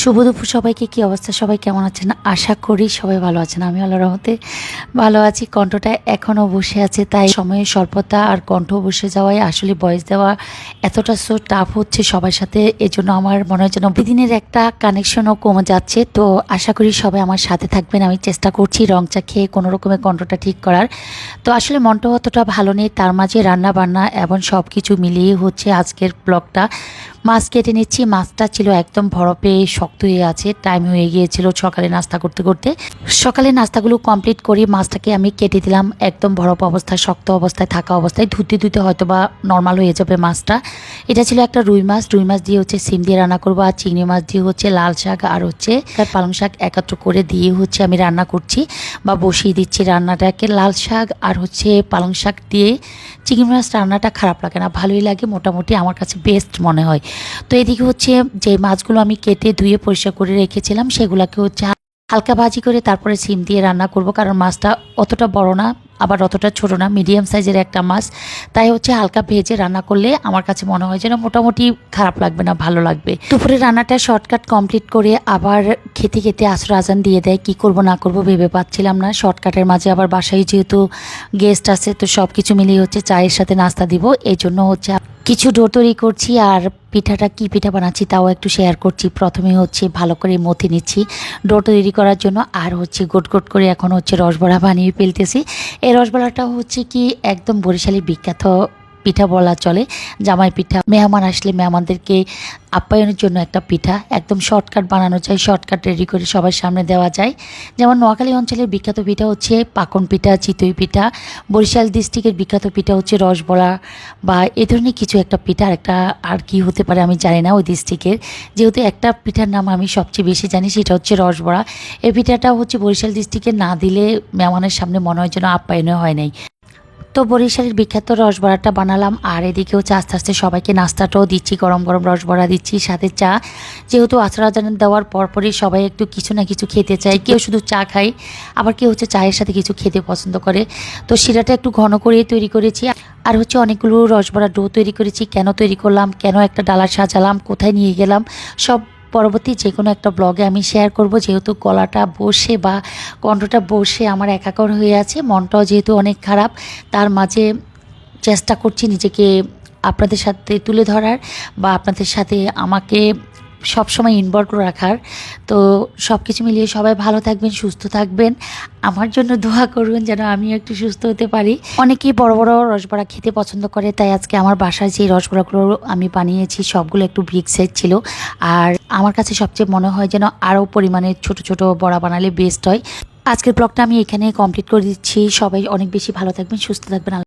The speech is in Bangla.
শুভ দুপুর সবাইকে, কি অবস্থা? সবাই কেমন আছেন? আশা করি সবাই ভালো আছেন। আমি আল্লাহ রহমতে ভালো আছি। কণ্ঠটা এখনও বসে আছে, তাই সময়ের স্বল্পতা আর কণ্ঠ বসে যাওয়ায় আসলে বয়স দেওয়া এতটা সো টাফ হচ্ছে সবার সাথে। এজন্য আমার মনে হয় যেন দিনের একটা কানেকশনও কমে যাচ্ছে। তো আশা করি সবাই আমার সাথে থাকবেন। আমি চেষ্টা করছি রং চা খেয়ে কোনো রকমের কণ্ঠটা ঠিক করার। তো আসলে মনটা অতটা ভালো নেই। তার মাঝে রান্না বান্না এবং সব কিছু মিলিয়ে হচ্ছে আজকের ব্লগটা মাছ কেটে নিচ্ছি। মাছটা ছিল একদম বরফে শক্ত হয়ে আছে টাইম হয়ে গিয়েছিল সকালে নাস্তা করতে করতে। সকালে নাস্তাগুলো কমপ্লিট করে মাছটাকে আমি কেটে দিলাম, একদম বরফ অবস্থায়, শক্ত অবস্থায়, থাকা অবস্থায়। ধুতে ধুতে হয়তো বা নর্মাল হয়ে যাবে মাছটা। এটা ছিল একটা রুই মাছ রুই মাছ দিয়ে হচ্ছে সিম দিয়ে রান্না করব আর চিংড়ি মাছ দিয়ে হচ্ছে লাল শাক আর হচ্ছে পালং শাক একাত্র করে দিয়ে হচ্ছে আমি রান্না করছি বা বসিয়ে দিচ্ছি রান্নাটাকে। লাল শাক আর হচ্ছে পালং শাক দিয়ে চিংড়ি মাছ রান্নাটা খারাপ লাগে না, ভালোই লাগে, মোটামুটি আমার কাছে বেস্ট মনে হয়। তো এদিকে হচ্ছে যে মাছগুলো আমি কেটে ধুয়ে পরিষ্কার করে রেখেছিলাম, সেগুলোকে হচ্ছে হালকা ভাজি করে তারপরে সিম দিয়ে রান্না করব, কারণ মাছটা অতটা বড় না, আবার অতটা ছোট না মিডিয়াম সাইজের একটা মাছ। তাই হচ্ছে হালকা ভেজে রান্না করলে আমার কাছে মনে হয় যেন মোটামুটি খারাপ লাগবে না, ভালো লাগবে। দুপুরে রান্নাটা শর্টকাট কমপ্লিট করে আবার খেতে খেতে আসর আজান দিয়ে দেয়, কি করব না করব ভেবে পাচ্ছিলাম না। শর্টকাটের মাঝে আবার বাসায় যেহেতু গেস্ট আছে, তো সব কিছু মিলিয়ে হচ্ছে চায়ের সাথে নাস্তা দিব এই জন্য হচ্ছে কিছু ডো তৈরি করছি আর পিঠাটা কি পিঠা বানাচ্ছি তাও একটু শেয়ার করছি। প্রথমে হচ্ছে ভালো করে মথে নিচ্ছি ডো তৈরি করার জন্য আর হচ্ছে গোট গোট করে এখন হচ্ছে রসবড়া বানিয়ে ফেলতেছি। এই রসবড়াটা হচ্ছে কি একদম বরিশালের বিখ্যাত পিঠা বলা চলে। জামাই পিঠা, মেহমান আসলে মেহমানদেরকে আপ্যায়নের জন্য একটা পিঠা। একদম শর্টকাট বানানো যায় শর্টকাট রেডি করে সবার সামনে দেওয়া যায়। যেমন নোয়াখালী অঞ্চলের বিখ্যাত পিঠা হচ্ছে পাকন পিঠা, চিতই পিঠা। বরিশাল ডিস্ট্রিক্টের বিখ্যাত পিঠা হচ্ছে রসবড়া বা এ ধরনের কিছু একটা পিঠা। একটা আর কি হতে পারে আমি জানি না ওই ডিস্ট্রিক্টের যেহেতু একটা পিঠার নাম আমি সবচেয়ে বেশি জানি সেটা হচ্ছে রসবড়া এই পিঠাটা হচ্ছে বরিশাল ডিস্ট্রিক্টে না দিলে মেহমানের সামনে মনে হয় যেন আপ্যায়নও হয় নাই। তো বরিশালের বিখ্যাত রসবড়াটা বানালাম, আর এদিকে হচ্ছে আস্তে আস্তে সবাইকে নাস্তাটাও দিচ্ছি, গরম গরম রসবড়া দিচ্ছি, সাথে চা। যেহেতু আচরা জানান দেওয়ার পরপরই সবাই একটু কিছু না কিছু খেতে চায়, কেউ শুধু চা খায়, আবার কেউ হচ্ছে চায়ের সাথে কিছু খেতে পছন্দ করে। তো শিরাটা একটু ঘন করে তৈরি করেছি, আর হচ্ছে অনেকগুলো রসবড়া ডো তৈরি করেছি, কেন তৈরি করলাম, কেন একটা ডালা সাজালাম, কোথায় নিয়ে গেলাম, সব পরবর্তী যে কোনো একটা ব্লগে আমি শেয়ার করব। যেহেতু গলাটা বসে বা কণ্ঠটা বসে আমার একাকর হয়ে আছে, মনটাও যেহেতু অনেক খারাপ, তার মাঝে চেষ্টা করছি নিজেকে আপনাদের সাথে তুলে ধরার বা আপনাদের সাথে আমাকে সবসময় ইনভলভ রাখার। তো সব কিছু মিলিয়ে সবাই ভালো থাকবেন, সুস্থ থাকবেন। আমার জন্য দোয়া করবেন যেন আমি একটু সুস্থ হতে পারি। অনেকেই বড় বড় রসবড়া খেতে পছন্দ করে, তাই আজকে আমার বাসায় যে রসবড়াগুলো আমি বানিয়েছি, সবগুলো একটু বিগ সাইজ ছিল। আর আমার কাছে সবচেয়ে মনে হয় যেন আরও পরিমাণে ছোট ছোট বড়া বানালে বেস্ট হয়। আজকের ব্লগটা আমি এখানে কমপ্লিট করে দিচ্ছি। সবাই অনেক বেশি ভালো থাকবেন, সুস্থ থাকবেন।